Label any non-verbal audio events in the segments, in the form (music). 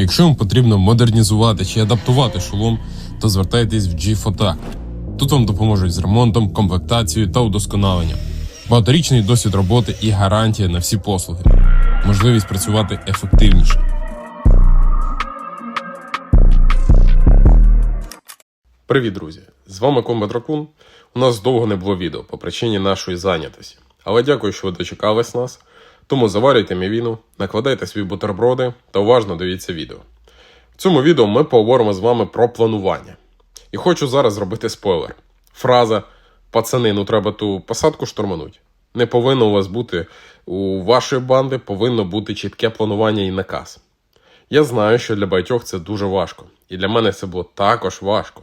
Якщо вам потрібно модернізувати чи адаптувати шолом, то звертайтесь в G-Fotac. Тут вам допоможуть з ремонтом, комплектацією та удосконаленням. Багаторічний досвід роботи і гарантія на всі послуги. Можливість працювати ефективніше. Привіт, друзі! З вами Комбат Ракун. У нас довго не було відео по причині нашої зайнятості. Але дякую, що ви дочекались нас. Тому заварюйте мівіну, накладайте свої бутерброди та уважно дивіться відео. В цьому відео ми поговоримо з вами про планування. І хочу зараз зробити спойлер. Фраза Пацани, ну треба ту посадку штурмануть. Не повинно у вас бути у вашої банди, повинно бути чітке планування і наказ. Я знаю, що для багатьох це дуже важко, і для мене це було також важко.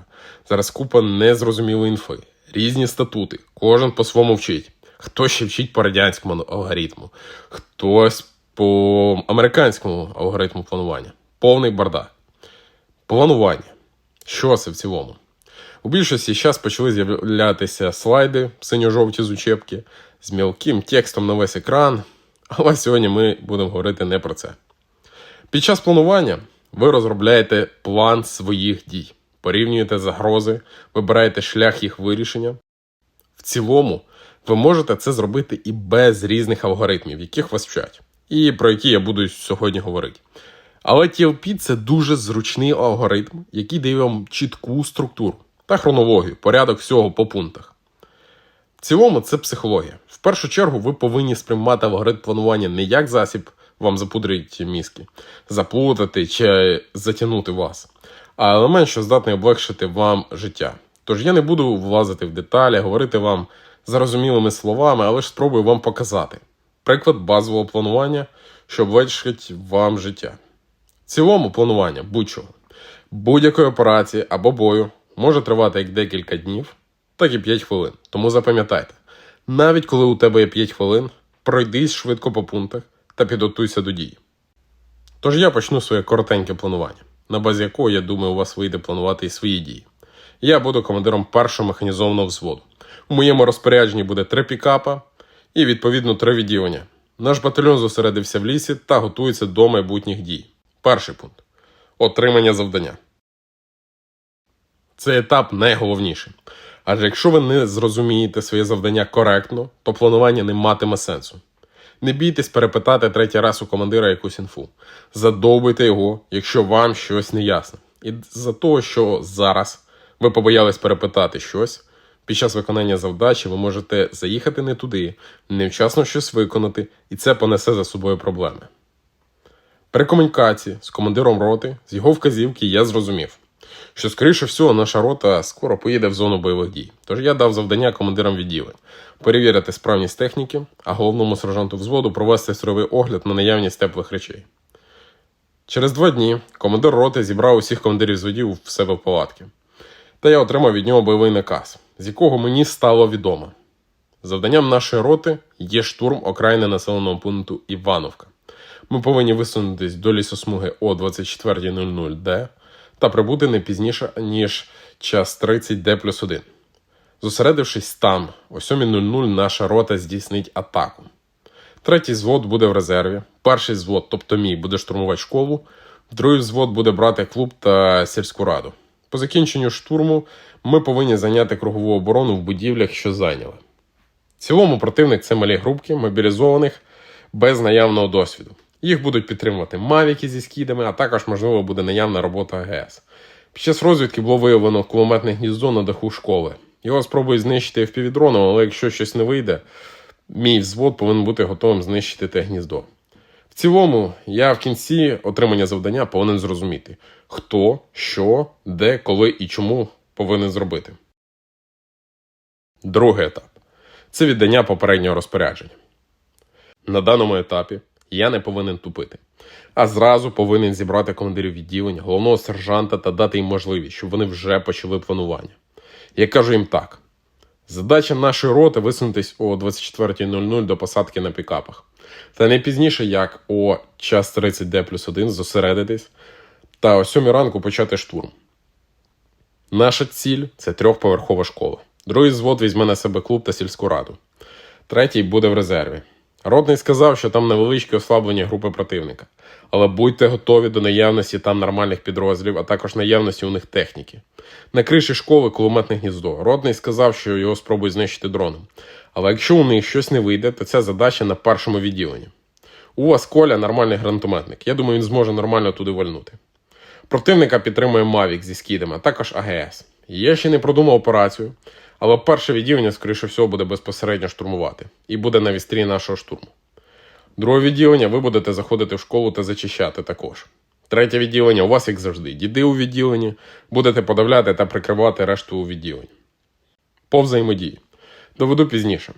Зараз купа незрозумілої інфи, різні статути, кожен по-своєму вчить. Хтось ще вчить по радянському алгоритму, хтось по американському алгоритму планування. Повний бардак. Планування. Що це в цілому? У більшості зараз почали з'являтися слайди синьо-жовті з учебки з мілким текстом на весь екран. Але сьогодні ми будемо говорити не про це. Під час планування ви розробляєте план своїх дій, порівнюєте загрози, вибираєте шлях їх вирішення. В цілому, ви можете це зробити і без різних алгоритмів, яких вас вчать, і про які я буду сьогодні говорити. Але TLP – це дуже зручний алгоритм, який дає вам чітку структуру та хронологію, порядок всього по пунктах. В цілому це психологія. В першу чергу ви повинні сприймати алгоритм планування не як засіб вам запудрити мізки, заплутати чи затягнути вас, а елемент, що здатний облегшити вам життя. Тож я не буду влазити в деталі, говорити вам зрозумілими словами, але ж спробую вам показати приклад базового планування, що облегшить вам життя. В цілому планування будь-чого, будь-якої операції або бою може тривати як декілька днів, так і 5 хвилин. Тому запам'ятайте, навіть коли у тебе є 5 хвилин, пройдись швидко по пунктах та підготуйся до дії. Тож я почну своє коротеньке планування, на базі якого, я думаю, у вас вийде планувати і свої дії. Я буду командиром першого механізованого взводу. У моєму розпорядженні буде три пікапа і, відповідно, три відділення. Наш батальйон зосередився в лісі та готується до майбутніх дій. Перший пункт отримання завдання. Цей етап найголовніший. Адже якщо ви не зрозумієте своє завдання коректно, то планування не матиме сенсу. Не бійтесь перепитати третій раз у командира якусь інфу. Задовбуйте його, якщо вам щось не ясно. І за того, що зараз ви побоялись перепитати щось, під час виконання завдачі ви можете заїхати не туди, невчасно щось виконати, і це понесе за собою проблеми. При комунікації з командиром роти, з його вказівки, я зрозумів, що, скоріше всього, наша рота скоро поїде в зону бойових дій. Тож я дав завдання командирам відділень перевірити справність техніки, а головному сержанту взводу провести сировий огляд на наявність теплих речей. Через два дні командир роти зібрав усіх командирів зводів в себе в палатки, та я отримав від нього бойовий наказ, з якого мені стало відомо. Завданням нашої роти є штурм окраїни населеного пункту Івановка. Ми повинні висунутись до лісосмуги о 24.00 Д та прибути не пізніше, ніж час 30 Д плюс 1. Зосередившись там, о 7.00 наша рота здійснить атаку. Третій звод буде в резерві. Перший звод, тобто мій, буде штурмувати школу, другий взвод буде брати клуб та сільську раду. По закінченню штурму ми повинні зайняти кругову оборону в будівлях, що зайняли. В цілому противник це малі групки мобілізованих без наявного досвіду. Їх будуть підтримувати мавіки зі скідами, а також, можливо, буде наявна робота АГС. Під час розвідки було виявлено кулеметне гніздо на даху школи. Його спробують знищити впівдроном, але якщо щось не вийде, мій взвод повинен бути готовим знищити те гніздо. В цілому, я в кінці отримання завдання повинен зрозуміти, хто, що, де, коли і чому повинен зробити. Другий етап це віддання попереднього розпорядження. На даному етапі я не повинен тупити, а зразу повинен зібрати командирів відділень, головного сержанта та дати їм можливість, щоб вони вже почали планування. Я кажу їм так: задача нашої роти висунутись о 24.00 до посадки на пікапах. Та не пізніше, як о час 30 Д плюс 1 зосередитись та о 7 ранку почати штурм. Наша ціль це трьохповерхова школа. Другий звод візьме на себе клуб та сільську раду. Третій буде в резерві. Ротний сказав, що там невеличке ослаблення групи противника. Але будьте готові до наявності там нормальних підрозділів, а також наявності у них техніки. На криші школи кулеметне гніздо. Ротний сказав, що його спробують знищити дроном. Але якщо у них щось не вийде, то це задача на першому відділенні. У вас Коля нормальний гранатометник. Я думаю, він зможе нормально туди вальнути. Противника підтримує Мавік зі скідами, а також АГС. Я ще не продумав операцію, але перше відділення, скоріше всього, буде безпосередньо штурмувати і буде на вістрі нашого штурму. Друге відділення ви будете заходити в школу та зачищати також. Третє відділення у вас, як завжди, діди у відділенні, будете подавляти та прикривати решту у відділенні. По взаємодії. Доведу пізніше.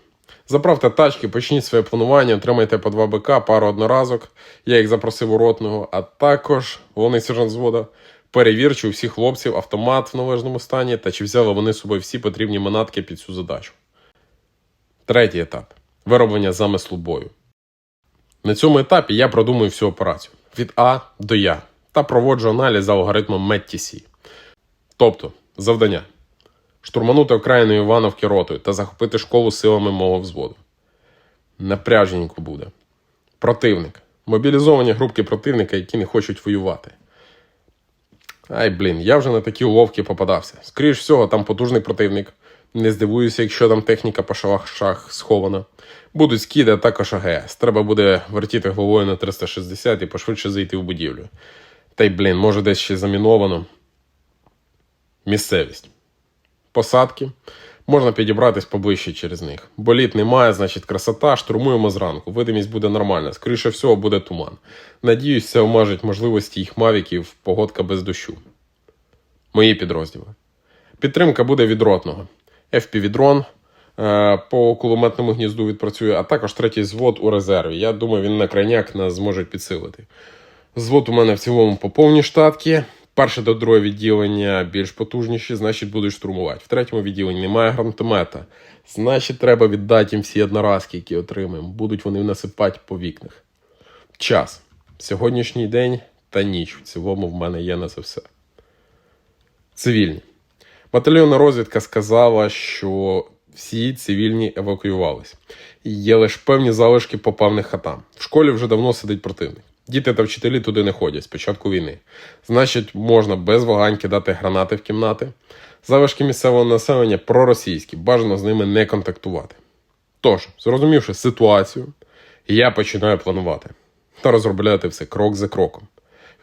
Заправте тачки, почніть своє планування, отримайте по 2 БК, пару одноразок. Я їх запросив у ротного, а також головний сержант звода. Перевір, чи у всіх хлопців автомат в належному стані та чи взяли вони з собою всі потрібні манатки під цю задачу. Третій етап вироблення замислу бою. На цьому етапі я продумую всю операцію від А до Я та проводжу аналіз за алгоритмом METTC. Тобто, завдання штурманути окраїну Івановки ротою та захопити школу силами мого взводу. Напряженько буде. Противник. Мобілізовані групки противника, які не хочуть воювати. Ай, блін, я вже на такі уловки попадався. Скоріш всього, там потужний противник. Не здивуюся, якщо там техніка по шах схована. Будуть скиди, а також АГС. Треба буде вертіти головою на 360 і пошвидше зайти в будівлю. Та й, блін, може десь ще заміновано. Місцевість. Посадки. Можна підібратись поближче через них. Боліт немає, значить красота, штурмуємо зранку. Видимість буде нормальна. Скоріше всього, буде туман. Надіюсь, це обмежить можливості їх мавіків, погодка без дощу. Мої підрозділи. Підтримка буде від ротного. FPV-дрон е, по кулеметному гнізду відпрацює, а також третій звод у резерві. Я думаю, він на крайняк нас зможе підсилити. Звод у мене в цілому по повній штатки. Перше до друге відділення більш потужніші, значить будуть штурмувати. В третьому відділенні немає гранатомета. Значить, треба віддати їм всі одноразки, які отримаємо. Будуть вони насипати по вікнах. Час. Сьогоднішній день та ніч. В цілому в мене є на це все. Цивільні. Батальйонна розвідка сказала, що всі цивільні евакуювались. Є лише певні залишки по певних хатам. В школі вже давно сидить противник. Діти та вчителі туди не ходять з початку війни. Значить, можна без вагань кидати гранати в кімнати. Залишки місцевого населення проросійські, бажано з ними не контактувати. Тож, зрозумівши ситуацію, я починаю планувати та розробляти все крок за кроком.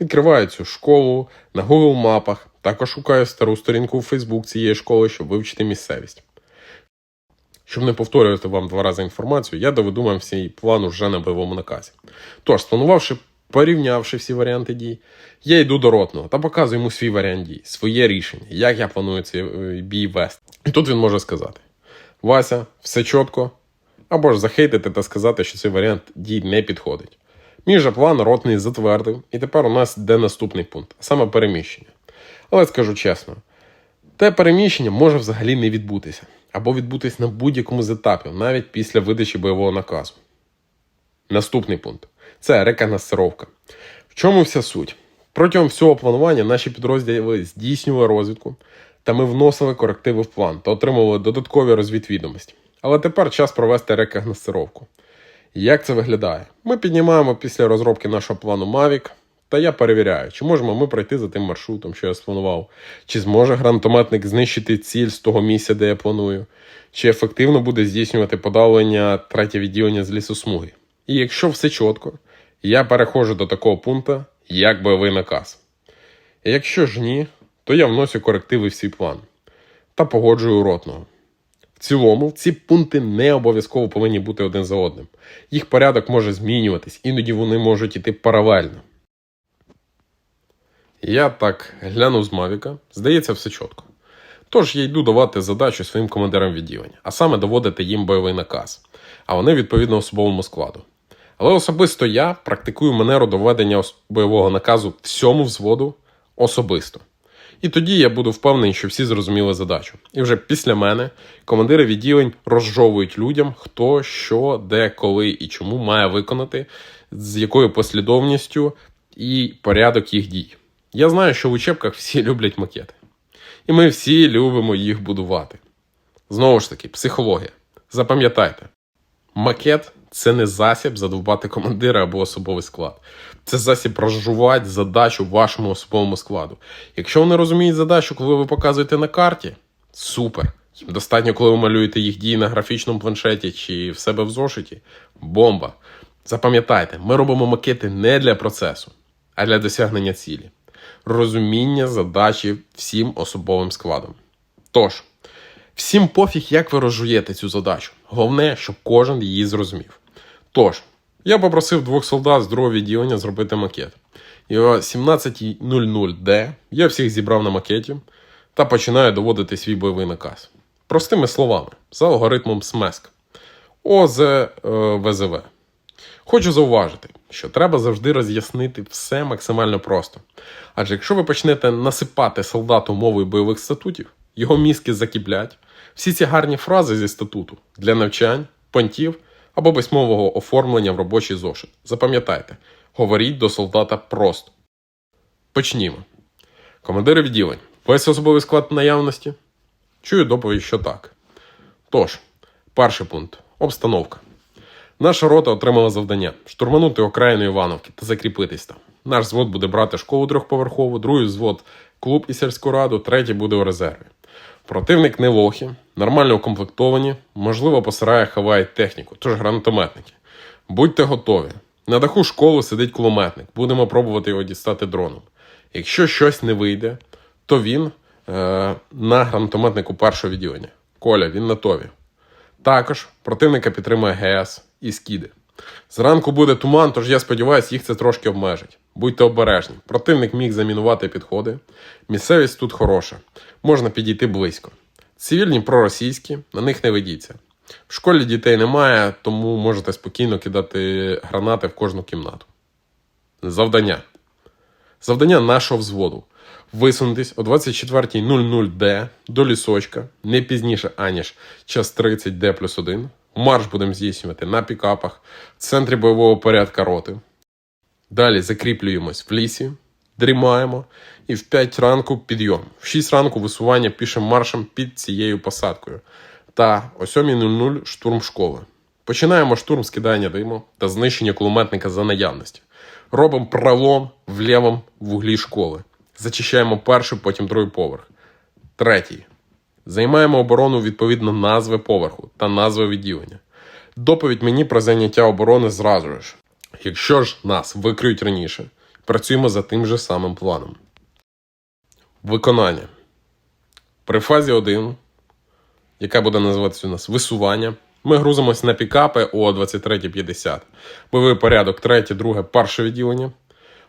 Відкриваю цю школу на Google мапах, також шукаю стару сторінку у Facebook цієї школи, щоб вивчити місцевість. Щоб не повторювати вам два рази інформацію, я доведу вам всій план уже на бойовому наказі. Тож, спланувавши, порівнявши всі варіанти дій, я йду до ротного та показую йому свій варіант дій, своє рішення, як я планую цей е, бій вести. І тут він може сказати: Вася, все чітко, або ж захейтити та сказати, що цей варіант дій не підходить. Мій же план ротний затвердив, і тепер у нас йде наступний пункт, а саме переміщення. Але скажу чесно, те переміщення може взагалі не відбутися, або відбутись на будь-якому з етапів, навіть після видачі бойового наказу. Наступний пункт це рекогносцировка. В чому вся суть? Протягом всього планування наші підрозділи здійснювали розвідку, та ми вносили корективи в план та отримували додаткові розвідвідомості. Але тепер час провести рекогносцировку. Як це виглядає? Ми піднімаємо після розробки нашого плану Mavic, та я перевіряю, чи можемо ми пройти за тим маршрутом, що я спланував, чи зможе гранатометник знищити ціль з того місця, де я планую, чи ефективно буде здійснювати подавлення третє відділення з лісосмуги. І якщо все чітко, я переходжу до такого пункту, як бойовий наказ. Якщо ж ні, то я вносю корективи в свій план та погоджую ротного. В цілому, ці пункти не обов'язково повинні бути один за одним. Їх порядок може змінюватись, іноді вони можуть іти паралельно. Я так глянув з Мавіка, здається, все чітко. Тож я йду давати задачу своїм командирам відділення, а саме доводити їм бойовий наказ, а вони відповідно особовому складу. Але особисто я практикую манеру доведення бойового наказу всьому взводу особисто. І тоді я буду впевнений, що всі зрозуміли задачу. І вже після мене командири відділень розжовують людям, хто, що, де, коли і чому має виконати, з якою послідовністю і порядок їх дій. Я знаю, що в учебках всі (laughs) люблять макети. І ми всі любимо їх будувати. Знову ж таки, психологія. Запам'ятайте, макет це не засіб задовбати командира або особовий склад. Це засіб розжувати задачу вашому особовому складу. Якщо вони розуміють задачу, коли ви показуєте на карті, супер. Їм достатньо, коли ви малюєте їх дії на графічному планшеті чи в себе в зошиті. Бомба. Запам'ятайте, ми робимо макети не для процесу, а для досягнення цілі. Розуміння задачі всім особовим складом. Тож, всім пофіг, як ви розжуєте цю задачу. Головне, щоб кожен її зрозумів. Тож, я попросив двох солдат з другого відділення зробити макет. І о 17.00D я всіх зібрав на макеті та починаю доводити свій бойовий наказ. Простими словами, за алгоритмом СМЕСК. Е, ВЗВ. Хочу зауважити, що треба завжди роз'яснити все максимально просто. Адже якщо ви почнете насипати солдату мовою бойових статутів, його мізки закіплять, всі ці гарні фрази зі статуту для навчань, понтів або письмового оформлення в робочий зошит. Запам'ятайте, говоріть до солдата просто. Почнімо. Командири відділень. Весь особовий склад наявності. Чую доповідь, що так. Тож, перший пункт обстановка. Наша рота отримала завдання штурманути окраїну Івановки та закріпитись там. Наш звод буде брати школу трьохповерхову, другий взвод клуб і сільську раду, третій буде у резерві. Противник не лохи, нормально укомплектовані, можливо, посирає хаває техніку, тож гранатометники. Будьте готові. На даху школи сидить кулеметник. Будемо пробувати його дістати дроном. Якщо щось не вийде, то він е, на гранатометнику першого відділення. Коля, він на тові. Також противника підтримує ГЕС і скіди. Зранку буде туман, тож я сподіваюся, їх це трошки обмежить. Будьте обережні. Противник міг замінувати підходи. Місцевість тут хороша, можна підійти близько. Цивільні проросійські, на них не ведіться. В школі дітей немає, тому можете спокійно кидати гранати в кожну кімнату. Завдання. Завдання нашого взводу. Висунутись о 24.00 до лісочка, не пізніше, аніж час 30 Д плюс 1. Марш будемо здійснювати на пікапах в центрі бойового порядка роти. Далі закріплюємось в лісі, дрімаємо і в 5 ранку підйом. В 6 ранку висування пішим маршем під цією посадкою. Та о 7.00 штурм школи. Починаємо штурм з кидання диму та знищення кулеметника за наявності. Робимо пролом в лівому вуглі школи. Зачищаємо перший, потім другий поверх. Третій. Займаємо оборону відповідно назви поверху та назви відділення. Доповідь мені про заняття оборони зразу ж. Якщо ж нас викриють раніше, працюємо за тим же самим планом. Виконання. При фазі 1, яка буде називатися у нас висування, ми грузимось на пікапи о 23.50. Бойовий порядок 3, 2, перше відділення.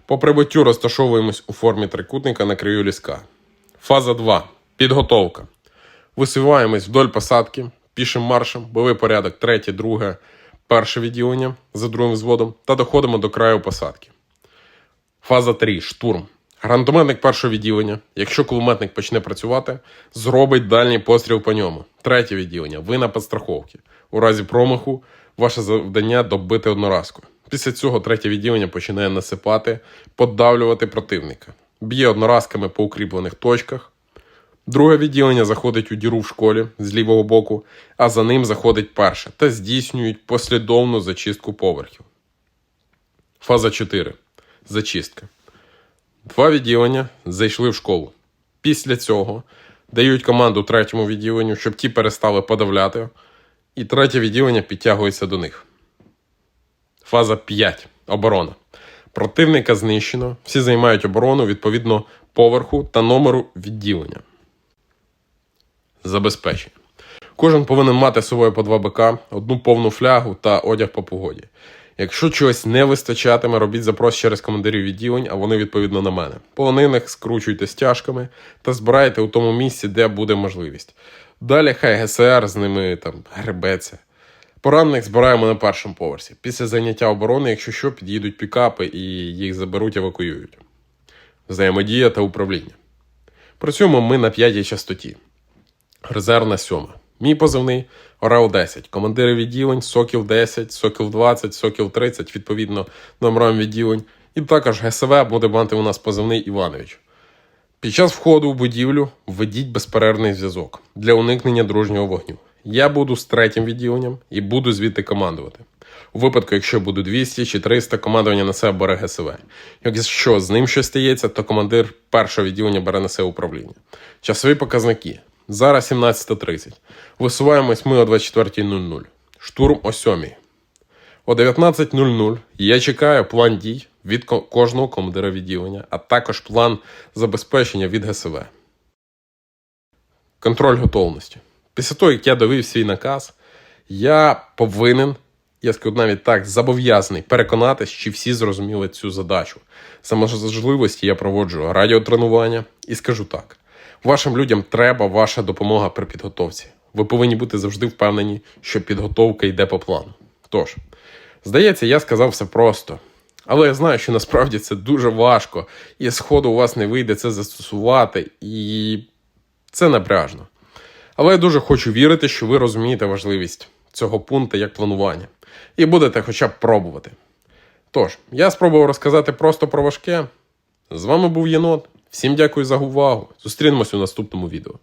По прибуттю розташовуємось у формі трикутника на краю ліска. Фаза 2. Підготовка. Висуваємось вдоль посадки, пішим маршем, бойовий порядок 3, 2, перше відділення за другим взводом та доходимо до краю посадки. Фаза 3. Штурм. Гранатометник першого відділення, якщо кулеметник почне працювати, зробить дальній постріл по ньому. Третє відділення. Ви на підстраховці. У разі промаху ваше завдання добити одноразкою. Після цього третє відділення починає насипати, подавлювати противника. Б'є одноразками по укріплених точках. Друге відділення заходить у діру в школі з лівого боку, а за ним заходить перше та здійснюють послідовну зачистку поверхів. Фаза 4. Зачистка. Два відділення зайшли в школу. Після цього дають команду третьому відділенню, щоб ті перестали подавляти, і третє відділення підтягується до них. Фаза 5. Оборона. Противника знищено. Всі займають оборону відповідно поверху та номеру відділення. Забезпечення. Кожен повинен мати з собою по 2 БК, одну повну флягу та одяг по погоді. Якщо чогось не вистачатиме, робіть запрос через командирів відділень, а вони відповідно на мене. Полонених скручуйте стяжками та збирайте у тому місці, де буде можливість. Далі хай ГСР з ними там гребеться. Поранених збираємо на першому поверсі. Після заняття оборони, якщо що, під'їдуть пікапи і їх заберуть, евакуюють. Взаємодія та управління. Працюємо ми на п'ятій частоті. Резервна сьома. Мій позивний Орел 10. Командири відділень Сокіл 10, Сокіл 20, Сокіл 30, відповідно номерам відділень. І також ГСВ буде мати у нас позивний Іванович. Під час входу в будівлю введіть безперервний зв'язок для уникнення дружнього вогню. Я буду з третім відділенням і буду звідти командувати. У випадку, якщо буде 200 чи 300, командування на себе бере ГСВ. Якщо з ним щось стається, то командир першого відділення бере на себе управління. Часові показники. Зараз 17.30. Висуваємось ми о 24.00. Штурм о 7. О 19.00 я чекаю план дій від кожного командира відділення, а також план забезпечення від ГСВ. Контроль готовності. Після того, як я довів свій наказ, я повинен, я скажу навіть так, зобов'язаний переконатись, чи всі зрозуміли цю задачу. За можливості я проводжу радіотренування і скажу так: вашим людям треба ваша допомога при підготовці. Ви повинні бути завжди впевнені, що підготовка йде по плану. Тож, здається, я сказав все просто. Але я знаю, що насправді це дуже важко, і сходу у вас не вийде це застосувати, і це напряжно. Але я дуже хочу вірити, що ви розумієте важливість цього пункту як планування, і будете хоча б пробувати. Тож, я спробував розказати просто про важке. З вами був Єнот. Всім дякую за увагу. Зустрінемось у наступному відео.